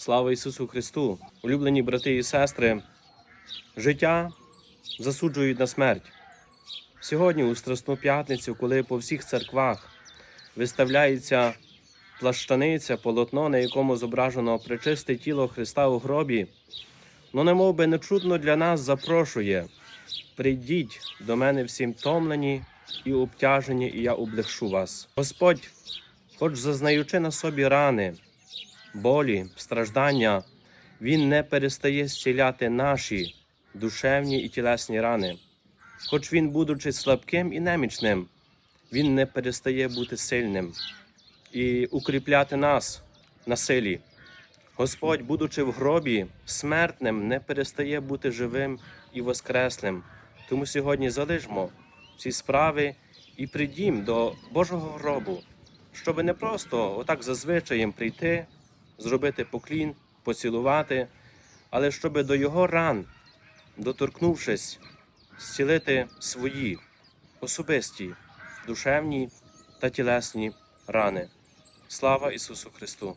Слава Ісусу Христу! Улюблені брати і сестри, життя засуджують на смерть. Сьогодні, у Страсну п'ятницю, коли по всіх церквах виставляється плащаниця, полотно, на якому зображено пречисте тіло Христа у гробі, ну немов би нечутно для нас запрошує: прийдіть до мене всім томлені і обтяжені, і я облегшу вас. Господь, хоч зазнаючи на собі рани, болі, страждання, Він не перестає зціляти наші душевні і тілесні рани. Хоч він, будучи слабким і немічним, він не перестає бути сильним і укріпляти нас на силі. Господь, будучи в гробі, смертним, не перестає бути живим і воскреслим. Тому сьогодні залишмо ці справи і прийдім до Божого гробу, щоб не просто отак зазвичаєм прийти, зробити поклін, поцілувати, але щоб до його ран, доторкнувшись, зцілити свої особисті, душевні та тілесні рани. Слава Ісусу Христу!